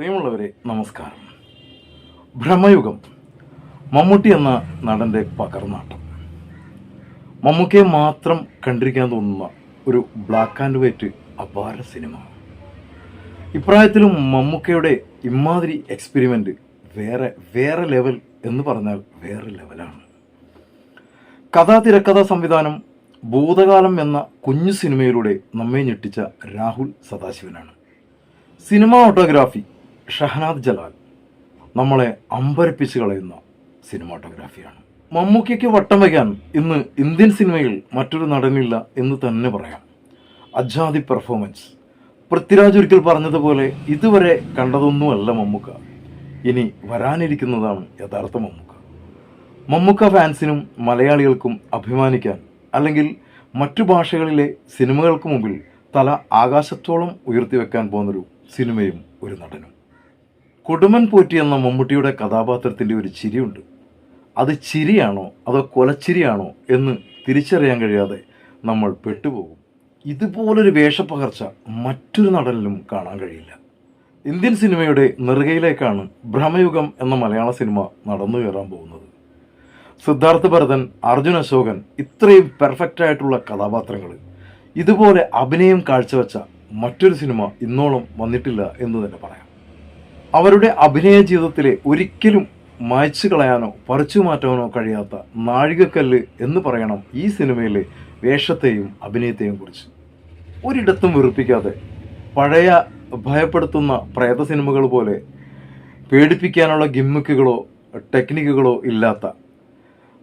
പ്രിയമുള്ളവരെ നമസ്കാരം. ഭ്രമയുഗം മമ്മൂട്ടി എന്ന നടന്റെ പകർന്നാട്ടം. മമ്മൂക്കയെ മാത്രം കണ്ടിരിക്കാൻ തോന്നുന്ന ഒരു ബ്ലാക്ക് ആൻഡ് വൈറ്റ് അപാര സിനിമ ഇപ്രായത്തിലും മമ്മൂക്കയുടെ ഇമാതിരി എക്സ്പെരിമെന്റ് വേറെ വേറെ ലെവൽ എന്ന് പറഞ്ഞാൽ വേറെ ലെവലാണ് കഥാ തിരക്കഥാ സംവിധാനം ഭൂതകാലം എന്ന കുഞ്ഞു സിനിമയിലൂടെ നമ്മെ ഞെട്ടിച്ച രാഹുൽ സദാശിവനാണ്. സിനിമ ഓട്ടോഗ്രാഫി ഷഹനാദ് ജലാൽ നമ്മളെ അമ്പരപ്പിച്ച് കളയുന്ന സിനിമാട്ടോഗ്രാഫിയാണ്. മമ്മൂക്കയ്ക്ക് വട്ടം വയ്ക്കാൻ ഇന്ന് ഇന്ത്യൻ സിനിമയിൽ മറ്റൊരു നടനില്ല എന്ന് തന്നെ പറയാം. അജാതി പെർഫോമൻസ്. പൃഥ്വിരാജ് ഒരിക്കൽ പറഞ്ഞതുപോലെ ഇതുവരെ കണ്ടതൊന്നുമല്ല മമ്മൂക്ക. ഇനി വരാനിരിക്കുന്നതാണ് യഥാർത്ഥ മമ്മൂക്ക. മമ്മൂക്ക ഫാൻസിനും മലയാളികൾക്കും അഭിമാനിക്കാൻ അല്ലെങ്കിൽ മറ്റു ഭാഷകളിലെ സിനിമകൾക്ക് മുമ്പിൽ തല ആകാശത്തോളം ഉയർത്തി ഉയർത്തിവെക്കാൻ പോകുന്നൊരു സിനിമയും ഒരു നടനും. കൊടുമൻ പോറ്റി എന്ന മമ്മൂട്ടിയുടെ കഥാപാത്രത്തിന്റെ ഒരു ചിരിയുണ്ട്. അത് ചിരിയാണോ അതോ കൊലച്ചിരിയാണോ എന്ന് തിരിച്ചറിയാൻ കഴിയാതെ നമ്മൾ പെട്ടുപോകും. ഇതുപോലൊരു വേഷപ്പകർച്ച മറ്റൊരു നടനിലും കാണാൻ കഴിയില്ല. ഇന്ത്യൻ സിനിമയുടെ നെറുകയിലേക്കാണ് ഭ്രമയുഗം എന്ന മലയാള സിനിമ നടന്നു കയറാൻ പോകുന്നത്. സിദ്ധാർത്ഥ ഭരതൻ അർജുൻ അശോകൻ ഇത്രയും പെർഫെക്റ്റ് ആയിട്ടുള്ള കഥാപാത്രങ്ങൾ ഇതുപോലെ അഭിനയം കാഴ്ചവെച്ച മറ്റൊരു സിനിമ ഇന്നോളം വന്നിട്ടില്ല എന്ന് തന്നെ പറയാം. അവരുടെ അഭിനയ ജീവിതത്തിലെ ഒരിക്കലും മായ്ച്ചു കളയാനോ പറിച്ചു മാറ്റാനോ കഴിയാത്ത നാഴികക്കല്ല് എന്ന് പറയണം ഈ സിനിമയിലെ വേഷത്തെയും അഭിനയത്തെയും കുറിച്ച്. ഒരിടത്തും വെറുപ്പിക്കാതെ പഴയ ഭയപ്പെടുത്തുന്ന പ്രേത സിനിമകൾ പോലെ പേടിപ്പിക്കാനുള്ള ഗിമ്മിക്കുകളോ ടെക്നിക്കുകളോ ഇല്ലാത്ത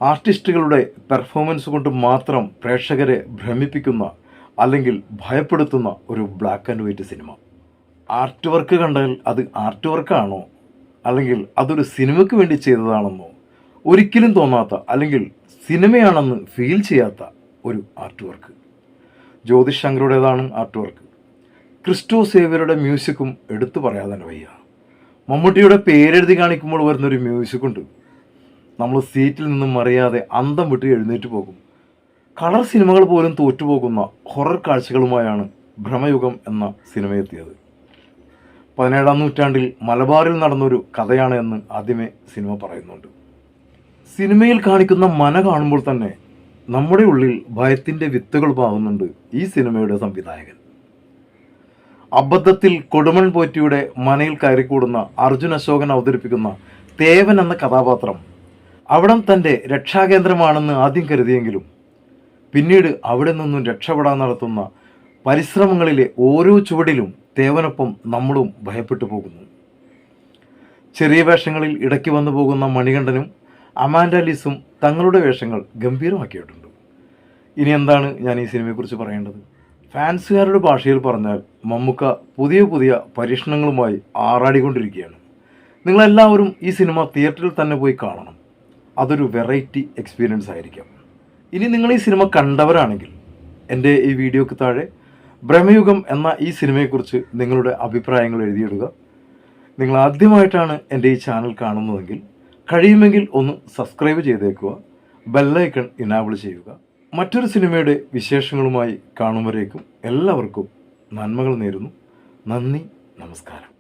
ആർട്ടിസ്റ്റുകളുടെ പെർഫോമൻസ് കൊണ്ട് മാത്രം പ്രേക്ഷകരെ ഭ്രമിപ്പിക്കുന്ന അല്ലെങ്കിൽ ഭയപ്പെടുത്തുന്ന ഒരു black and white cinema. Art work കണ്ടാൽ അത് ആർട്ട് വർക്കാണോ അല്ലെങ്കിൽ അതൊരു സിനിമയ്ക്ക് വേണ്ടി ചെയ്തതാണെന്നോ? ഒരിക്കലും തോന്നാത്ത അല്ലെങ്കിൽ സിനിമയാണെന്ന് ഫീൽ ചെയ്യാത്ത ഒരു ആർട്ട് വർക്ക് ജ്യോതിഷ് ശങ്കറുടേതാണ് ആർട്ട് വർക്ക് ക്രിസ്റ്റോ സേവ്യരുടെ മ്യൂസിക്കും എടുത്തു പറയാതെ തന്നെ വയ്യ. മമ്മൂട്ടിയുടെ പേരെഴുതി കാണിക്കുമ്പോൾ വരുന്നൊരു മ്യൂസിക്കുണ്ട് നമ്മൾ സീറ്റിൽ നിന്നും അറിയാതെ അന്തം വിട്ട് എഴുന്നേറ്റ് പോകും. കളർ സിനിമകൾ പോലും തോറ്റുപോകുന്ന ഹൊറർ കാഴ്ചകളുമായാണ് ഭ്രമയുഗം എന്ന സിനിമ എത്തിയത്. പതിനേഴാം നൂറ്റാണ്ടിൽ മലബാറിൽ നടന്നൊരു കഥയാണ് എന്ന് ആദ്യമേ സിനിമ പറയുന്നുണ്ട്. സിനിമയിൽ കാണിക്കുന്ന മന കാണുമ്പോൾ തന്നെ നമ്മുടെ ഉള്ളിൽ ഭയത്തിന്റെ വിത്തുകൾ പാകുന്നുണ്ട് ഈ സിനിമയുടെ സംവിധായകൻ. അബദ്ധത്തിൽ കൊടുമൺ പോറ്റിയുടെ മനയിൽ കയറിക്കൂടുന്ന അർജുൻ അശോകൻ അവതരിപ്പിക്കുന്ന തേവൻ എന്ന കഥാപാത്രം അവിടം തന്റെ രക്ഷാകേന്ദ്രമാണെന്ന് ആദ്യം കരുതിയെങ്കിലും പിന്നീട് അവിടെ നിന്നും രക്ഷപ്പെടാൻ നടത്തുന്ന പരിശ്രമങ്ങളിലെ ഓരോ ചുവടിലും തേവനൊപ്പം നമ്മളും ഭയപ്പെട്ടു പോകുന്നു. ചെറിയ വേഷങ്ങളിൽ ഇടയ്ക്ക് വന്നു പോകുന്ന മണികണ്ഠനും അമാൻഡാലിസും തങ്ങളുടെ വേഷങ്ങൾ ഗംഭീരമാക്കിയിട്ടുണ്ട്. ഇനി എന്താണ് ഞാൻ ഈ സിനിമയെക്കുറിച്ച് പറയേണ്ടത്? ഫാൻസുകാരുടെ ഭാഷയിൽ പറഞ്ഞാൽ മമ്മുക്ക പുതിയ പുതിയ പരീക്ഷണങ്ങളുമായി ആറാടിക്കൊണ്ടിരിക്കുകയാണ്. നിങ്ങളെല്ലാവരും ഈ സിനിമ തിയേറ്ററിൽ തന്നെ പോയി കാണണം. അതൊരു വെറൈറ്റി എക്സ്പീരിയൻസ് ആയിരിക്കാം. ഇനി നിങ്ങൾ ഈ സിനിമ കണ്ടവരാണെങ്കിൽ എന്റെ ഈ വീഡിയോക്ക് താഴെ ഭ്രമയുഗം എന്ന ഈ സിനിമയെക്കുറിച്ച് നിങ്ങളുടെ അഭിപ്രായങ്ങൾ എഴുതിയിടുക. നിങ്ങൾ ആദ്യമായിട്ടാണ് എന്റെ ഈ ചാനൽ കാണുന്നതെങ്കിൽ കഴിയുമെങ്കിൽ ഒന്ന് സബ്സ്ക്രൈബ് ചെയ്തേക്കുക ബെല്ലൈക്കൺ ഇനാബിൾ ചെയ്യുക. മറ്റൊരു സിനിമയുടെ വിശേഷങ്ങളുമായി കാണുമ്പോഴേക്കും എല്ലാവർക്കും നന്മകൾ നേരുന്നു. നന്ദി നമസ്കാരം.